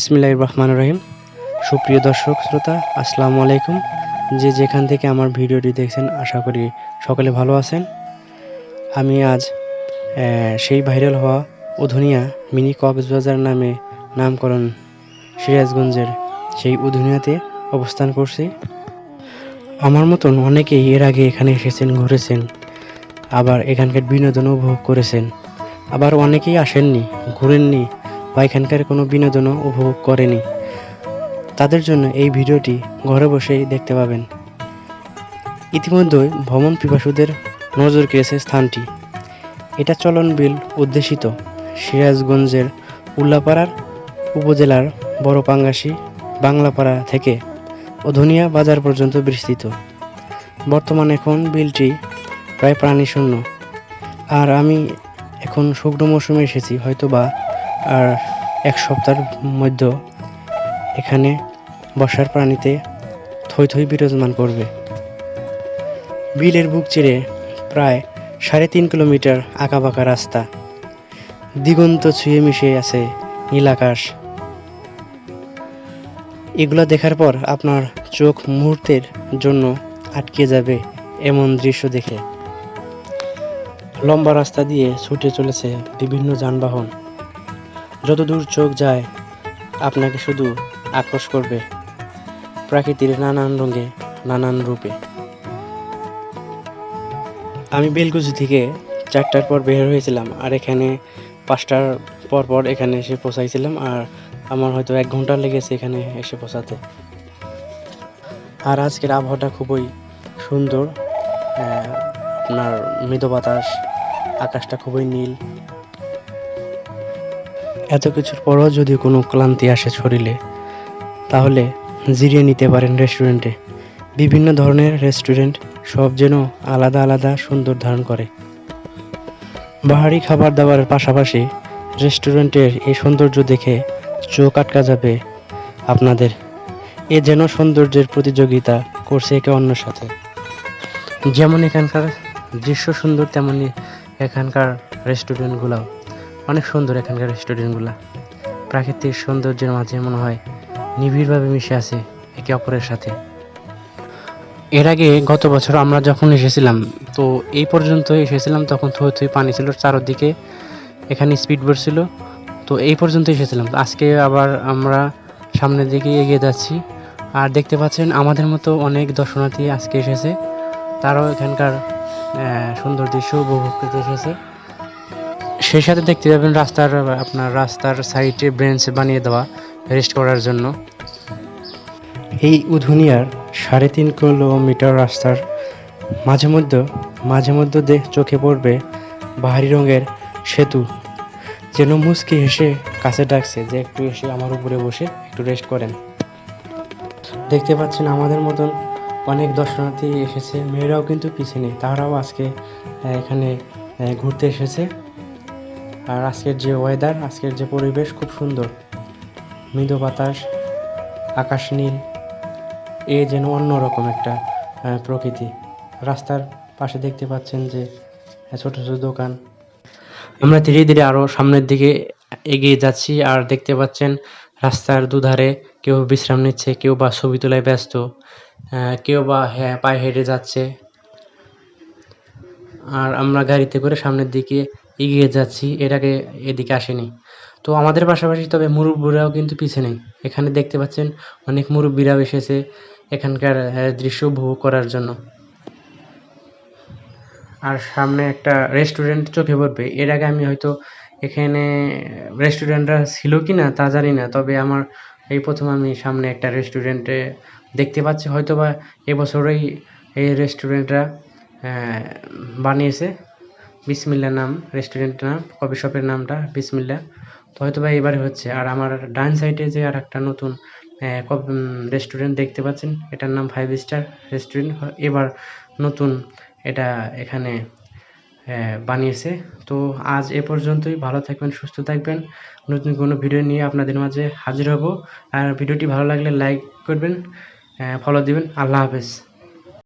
বিসমিল্লাহির রহমান রহিম। সুপ্রিয় দর্শক, শ্রোতা, আসসালামু আলাইকুম। যে যেখান থেকে আমার ভিডিওটি দেখছেন, আশা করি সকলে ভালো আছেন। আমি আজ সেই ভাইরাল হওয়া উধুনিয়া মিনি কক্সবাজার নামে নামকরণ সিরাজগঞ্জের সেই উধুনিয়াতে অবস্থান করছি। আমার মতন অনেকেই এর আগে এখানে এসেছেন, ঘুরেছেন, আবার এখানকার বিনোদন উপভোগ করেছেন। আবার অনেকেই আসেননি, ঘুরেননি বা এখানকার কোনো বিনোদনও উপভোগ করেনি। তাদের জন্য এই ভিডিওটি ঘরে বসেই দেখতে পাবেন। ইতিমধ্যেই ভ্রমণ পিপাসুদের নজর কেড়েছে স্থানটি। এটা চলন বিল উদ্দেশিত সিরাজগঞ্জের উল্লাপাড়ার উপজেলার বড় পাঙ্গাসি বাংলাপাড়া থেকে অধনিয়া বাজার পর্যন্ত বিস্তৃত। বর্তমানে এখন বিলটি প্রায় প্রাণীশূন্য। আর আমি এখন শুকনো মৌসুমে এসেছি হয়তো বা আর এক সপ্তাহের মধ্যে এখানে বর্ষার প্রাণীতে থই থই বিরাজমান করবে। বিলের বুক চিরে প্রায় সাড়ে তিন কিলোমিটার আঁকাবাঁকা রাস্তা। দিগন্ত ছুঁয়ে মিশে আছে নীল আকাশ। এগুলো দেখার পর আপনার চোখ মুহূর্তের জন্য আটকে যাবে এমন দৃশ্য দেখে। লম্বা রাস্তা দিয়ে ছুটে চলেছে বিভিন্ন যানবাহন। যতদূর চোখ যায়, আপনাকে শুধু আকর্ষ করবে প্রাকৃতির নানান রঙে, নানান রূপে। আমি বেলকুচি থেকে চারটার পর বের হয়েছিলাম, আর এখানে পাঁচটার পর পর এখানে এসে পৌঁছাইছিলাম, আর আমার হয়তো এক ঘণ্টা লেগেছে এখানে এসে পৌঁছাতে। আর আজকের আবহাওয়াটা খুবই সুন্দর আপনার মৃদু বাতাস, আকাশটা খুবই নীল এত কিছুর পরও যদি কোনো ক্লান্তি আসে শরীরে, তাহলে জিরিয়ে নিতে পারেন রেস্টুরেন্টে। বিভিন্ন ধরনের রেস্টুরেন্ট সব যেন আলাদা আলাদা সুন্দর ধারণ করে। বাহারি খাবার দাবারের পাশাপাশি রেস্টুরেন্টের এই সৌন্দর্য দেখে চোখ আটকা যাবে আপনাদের। এ যেন সৌন্দর্যের প্রতিযোগিতা করছে একে অন্যের সাথে। যেমন এখানকার দৃশ্য সুন্দর, তেমনি এখানকার রেস্টুরেন্টগুলোও। অনেক সুন্দর এখানকার রেস্টুরেন্টগুলো প্রাকৃতিক সৌন্দর্যের মাঝে মনে হয় নিবিড়ভাবে মিশে আছে একে অপরের সাথে। এর আগে গত বছর আমরা যখন এসেছিলাম, তো এই পর্যন্ত এসেছিলাম, তখন থই থই পানি ছিল চারদিকে, এখানে স্পিড বোট ছিল, তো এই পর্যন্ত এসেছিলাম। আজকে আবার আমরা সামনের দিকে এগিয়ে যাচ্ছি। আর দেখতে পাচ্ছেন, আমাদের মতো অনেক দর্শনার্থী আজকে এসেছে। তারাও এখানকার সুন্দর দৃশ্য উপভোগ করতে এসেছে। সেই সাথে দেখতে পাবেন রাস্তার, আপনার রাস্তার সাইডে ব্রেঞ্চ বানিয়ে দেওয়া রেস্ট করার জন্য। এই উধুনিয়ার সাড়ে তিন কিলোমিটার রাস্তার মাঝে মধ্যে মাঝে মধ্যে দেখ চোখে পড়বে বাহারি রঙের সেতু, যেন মুচকি হেসে কাছে ডাকছে যে একটু এসে আমার উপরে বসে একটু রেস্ট করেন। দেখতে পাচ্ছেন আমাদের মতন অনেক দর্শনার্থী এসেছে, মেয়েরাও কিন্তু পিছিয়ে নেই, তারাও আজকে এখানে ঘুরতে এসেছে। আর আজকের যে ওয়েদার আজকের যে পরিবেশ খুব সুন্দর। মৃদু বাতাস, আকাশ নীল, এ যেন অন্যরকম একটা প্রকৃতি। রাস্তার পাশে দেখতে পাচ্ছেন যে ছোট ছোট দোকান। আমরা ধীরে ধীরে আরও সামনের দিকে এগিয়ে যাচ্ছি আর দেখতে পাচ্ছেন রাস্তার দুধারে কেউ বিশ্রাম নিচ্ছে, কেউ বা ছবি তোলায় ব্যস্ত কেউ বা হ্যাঁ পায়ে হেঁটে যাচ্ছে। আর আমরা গাড়িতে করে সামনের দিকে এগিয়ে যাচ্ছি, এর আগে এদিকে আসেনি। তো আমাদের পাশাপাশি তবে মুরব্বীরাও কিন্তু পিছে নেই এখানে দেখতে পাচ্ছেন অনেক মুরব্বীরাও এসেছে এখানকার দৃশ্য উপভোগ করার জন্য। আর সামনে একটা রেস্টুরেন্ট চোখে পড়বে। এর আগে আমি হয়তো এখানে রেস্টুরেন্টটা ছিল কি না তা জানি না, তবে আমার এই প্রথম আমি সামনে একটা রেস্টুরেন্টে দেখতে পাচ্ছি। হয়তো বা এবছরেই এই রেস্টুরেন্টটা বানিয়েছে। বিসমিল্লা নাম রেস্টুরেন্টের নাম কফি শপের নামটা বিসমিল্লা। তো হয়তো বা এবারে হচ্ছে। আর আমার ডান সাইডে যে আর একটা নতুন রেস্টুরেন্ট দেখতে পাচ্ছেন, এটার নাম ফাইভ স্টার রেস্টুরেন্ট এবার নতুন এটা এখানে বানিয়েছে। তো আজ এ পর্যন্তই। ভালো থাকবেন, সুস্থ থাকবেন। নতুন কোনো ভিডিও নিয়ে আপনাদের মাঝে হাজির হব। আর ভিডিওটি ভালো লাগলে লাইক করবেন ফলো দিবেন। আল্লাহ হাফেজ।